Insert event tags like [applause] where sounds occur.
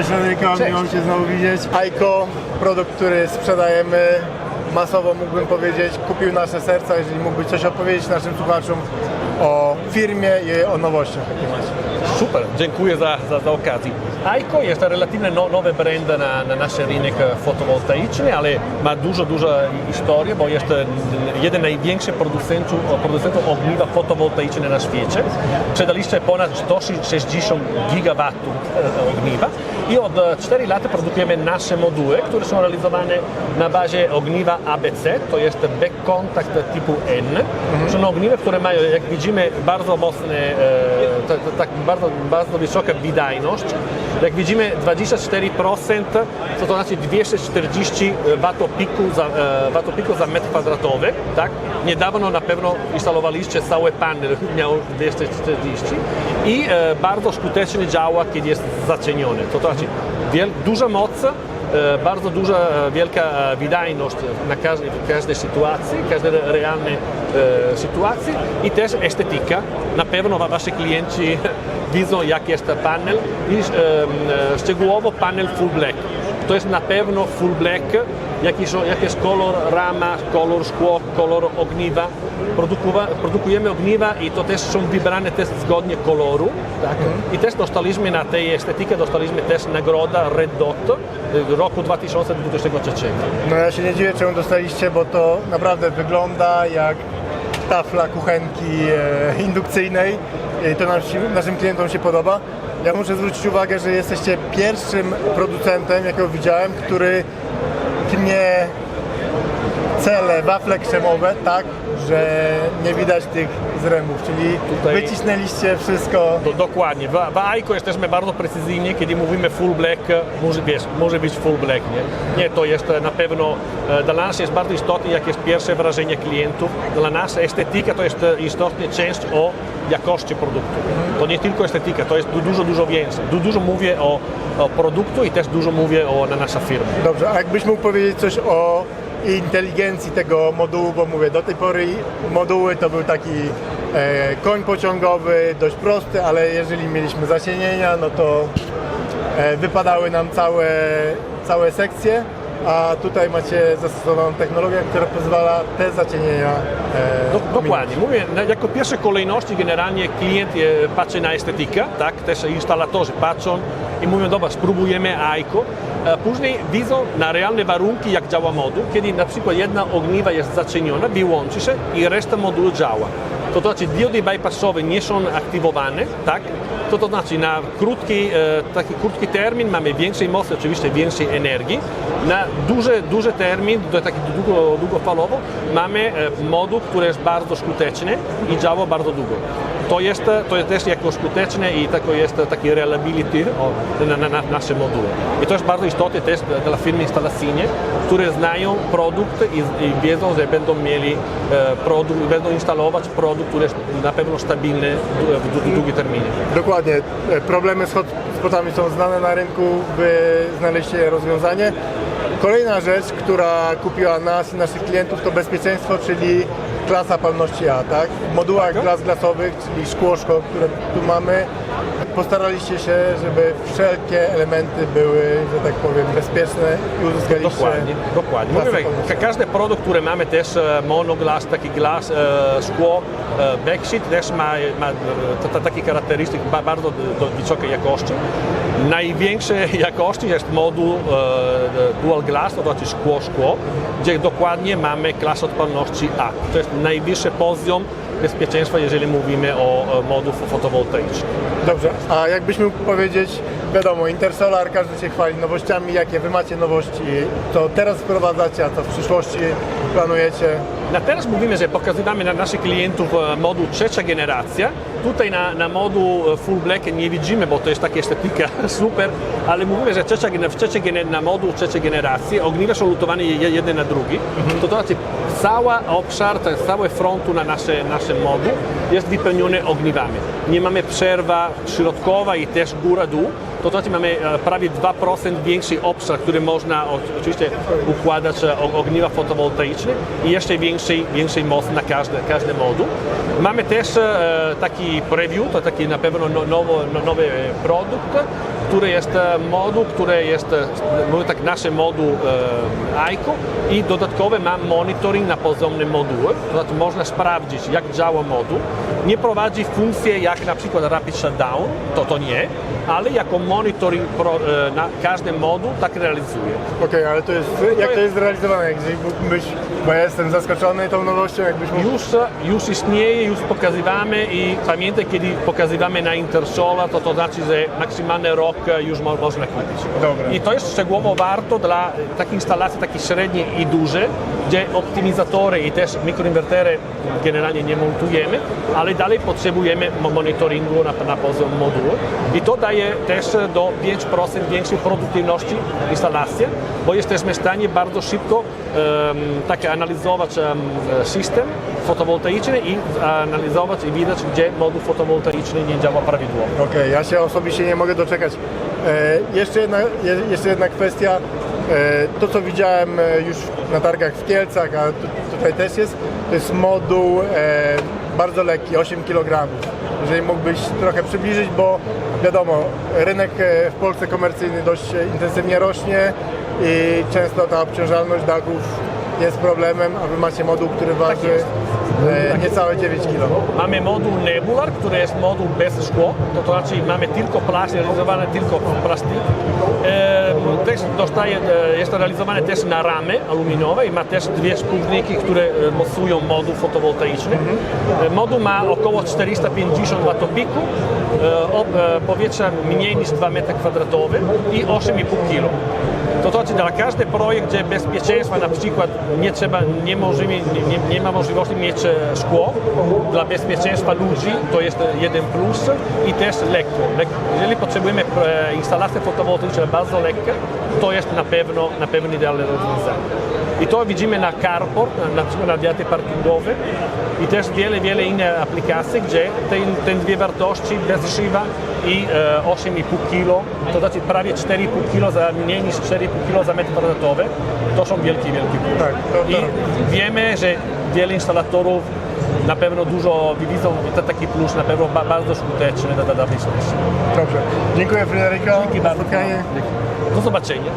Cześć Henryka, Cześć. miło się znowu widzieć. Aiko, produkt, który sprzedajemy masowo, mógłbym powiedzieć, kupił nasze serca. Jeżeli mógłbyś coś opowiedzieć naszym słuchaczom o firmie i o nowościach, jakie macie. Super, dziękuję za, za, za okazję. Aiko jest relatywnie no, nowy brand na, na nasz rynek fotowoltaiczny, ale ma dużo, dużo historii, bo jest jeden z największych producentów, producentów ogniwa fotowoltaiczne na świecie. Sprzedaliście ponad 160 gigawatów e, ogniwa i od e, 4 lat produkujemy nasze moduły, które są realizowane na bazie ogniwa ABC, to jest back contact typu N. Są ogniwa, które mają, jak widzimy, bardzo mocne, e, tak, tak bardzo, bardzo wysoka wydajność. Jak widzimy 24%, co to znaczy 240 watopiku za, e, watopiku za metr kwadratowy. Tak? Niedawno na pewno instalowaliście cały panel, miał 240 i e, bardzo skutecznie działa, kiedy jest zacieniony. To znaczy wiel, duża moc, e, bardzo duża, wielka wydajność na każdej, każdej sytuacji, każdej realnej sytuacji i też estetyka. Na pewno wa- wasi klienci widzą jak jest panel i e, szczegółowo panel full black. To jest na pewno full black, jaki, jaki jest kolor rama, kolor szkło, kolor ogniwa. Produkuwa, produkujemy ogniwa i to też są wybrane też zgodnie koloru. Tak? I też dostaliśmy na tej estetykę, dostaliśmy też nagroda Red Dot e, roku 2023. No ja się nie dziwię, czemu dostaliście, bo to naprawdę wygląda jak tafla kuchenki e, indukcyjnej. I to nasi, naszym klientom się podoba. Ja muszę zwrócić uwagę, że jesteście pierwszym producentem, jakiego widziałem, który tnie cele, wafle krzemowe tak, że nie widać tych zrębów, czyli Tutaj- wycisnęliście wszystko. Do, dokładnie. W, w Aiko jesteśmy bardzo precyzyjni, kiedy mówimy full black, może, wiesz, może być full black. Nie? nie, to jest e, na pewno, e, dla nas jest bardzo istotne, jakie jest pierwsze wrażenie klientów. Dla nas estetyka to jest e, istotna część o jakości produktu. To nie tylko estetyka, to jest du- dużo, dużo więcej. Du, dużo mówię o, o produktu i też dużo mówię o na nasza firma. Dobrze, a jakbyś mógł powiedzieć coś o inteligencji tego modułu, bo mówię, do tej pory moduły to był taki e, koń pociągowy, dość prosty, ale jeżeli mieliśmy zacienienia, no to e, wypadały nam całe, całe sekcje, a tutaj macie zastosowaną technologię, która pozwala te zacienienia e, Do, dokładnie. Mówię, jako pierwszej kolejności generalnie klient e, patrzy na estetykę, tak? też instalatorzy patrzą i mówią, dobra, spróbujemy Aiko. E, Później widzą na realne warunki, jak działa moduł, kiedy na przykład jedna ogniwa jest zacieniona, wyłączy się i reszta modułu działa. To znaczy diody bypassowe nie są aktywowane, tak? To, to znaczy na krótki, e, taki krótki termin mamy większej mocy, oczywiście większej energii. Na duży, duży termin, taki długo, długofalowo, mamy e, moduł, który jest bardzo skuteczny i działa bardzo długo. To jest, to jest też jako skuteczne i tako jest taki reliability na, na, na nasze moduły. I to jest bardzo istotne też dla firmy instalacyjne, które znają produkt i, i wiedzą, że będą mieli e, produkt, będą instalować produkt, który jest na pewno stabilny w, w, długim terminie. Dokładnie. E, Problemy z hotspotami są znane na rynku, wy znaleźliście rozwiązanie. Kolejna rzecz, która kupiła nas i naszych klientów to bezpieczeństwo, czyli klasa palności A, tak? W modułach glas glasowych, czyli szkło-szkło, które tu mamy, postaraliście się, żeby wszelkie elementy były, że tak powiem, bezpieczne i uzyskaliście Dokładnie, dokładnie. Mówimy, ka- każdy produkt, który mamy też e, monoglas, taki glas, e, szkło, e, backsheet też ma, ma takie charakterystyki ba, bardzo do, do wysokiej jakości. Największej [laughs] jakości jest moduł dual glass, to znaczy szkło, szkło, gdzie dokładnie mamy klasę odporności A. To jest najwyższy poziom bezpieczeństwa, jeżeli mówimy o moduł fotowoltaicznym. Dobrze, a jakbyś mógł powiedzieć, wiadomo, Intersolar, każdy się chwali nowościami, jakie wy macie nowości, co teraz wprowadzacie, a co w przyszłości planujecie? Na teraz mówimy, że pokazujemy na naszych klientów e, moduł trzecia generacja. Tutaj na, na moduł e, Full Black nie widzimy, bo to jest taka estetyka [laughs] super, ale mówimy, że trzecia, w na moduł trzeciej generacji ogniwa są lutowane je- jeden na drugi. To znaczy cały obszar, cały frontu na nasze, naszym moduł jest wypełniony ogniwami. Nie mamy przerwa środkowa i też góra-dół. to znaczy mamy e, prawie 2% większy obszar, który można oczywiście układać e, ogniwa fotowoltaiczne i jeszcze większy, większy moc na każdy, każdy moduł. Mamy też e, taki preview, to taki na pewno no, nowo, no, nowy produkt, który jest e, moduł, który jest, e, mówię tak, nasz moduł e, AICO i dodatkowy ma monitoring na poziomym moduły, to znaczy można sprawdzić jak działa moduł. Nie prowadzi funkcji jak na przykład Rapid Shutdown, to to nie, ale jako monitoring pro, e, na każdy moduł tak realizuje. Okej, ale to jest, jak to jest zrealizowane? Jeżeli mógłbyś, bo ja jestem zaskoczony tą nowością, jakbyś mógł... Już, już istnieje, już pokazywamy i pamiętaj, kiedy pokazywamy na Intersola, to to znaczy, że maksymalny rok już mo, można kupić. Dobra. I to jest szczegółowo warto dla takich instalacji, takich średnich i dużych, gdzie optymizatory i też mikroinwertery generalnie nie montujemy, ale dalej potrzebujemy mo- monitoringu na, na poziom modułu. I to daje też do 5% większej produktywności instalacji, bo jesteśmy w stanie bardzo szybko em, analizować em, system fotowoltaiczny i analizować i widać, gdzie moduł fotowoltaiczny nie działa prawidłowo. Okej, ja się osobiście nie mogę doczekać. E, jeszcze, jedna, je, jeszcze jedna kwestia. E, to, co widziałem e, już na targach w Kielcach, a tu, tutaj też jest, to jest moduł e, bardzo lekki, 8 kg. Jeżeli mógłbyś trochę przybliżyć, bo wiadomo, rynek e, w Polsce komercyjny dość e, intensywnie rośnie i często ta obciążalność dachów jest problemem, a wy macie moduł, który waży jest. e, niecałe 9 kg. Mamy moduł Nebular, który jest moduł bez szkło, to, to znaczy mamy tylko plastik, realizowane tylko plastik. E, też dostaje, e, jest to realizowane też na ramy aluminiowe i ma też dwie spółniki, które e, mocują moduł fotowoltaiczny. E, moduł ma około 450 watopiku, e, powietrza mniej niż 2 m2 i 8,5 kg. To znaczy dla każdy projekt, gdzie bezpieczeństwa na przykład nie trzeba, nie, możemy, nie, nie, ma możliwości mieć e, szkło, dla bezpieczeństwa ludzi to jest jeden plus i też lekko. Lek- Jeżeli potrzebujemy e, instalację fotowoltaiczną bardzo lekkie, to jest na pewno, na pewno idealne rozwiązanie. I to widzimy na carport, na, przykład na wiaty parkingowe i też wiele, wiele innych aplikacji, gdzie te, te dwie wartości bez szyba i e, 8,5 kg, to znaczy prawie 4,5 kg za mniej niż 4,5 kg za metr kwadratowy, to są wielkie, wielkie plusy. Tak, to- to I wiemy, że wiele instalatorów na pewno dużo widzą te- taki plus, na pewno ba, bardzo skuteczny na danej. Dobrze. Dziękuję Fryderyko Dzięki bardzo. spotkanie. Do zobaczenia.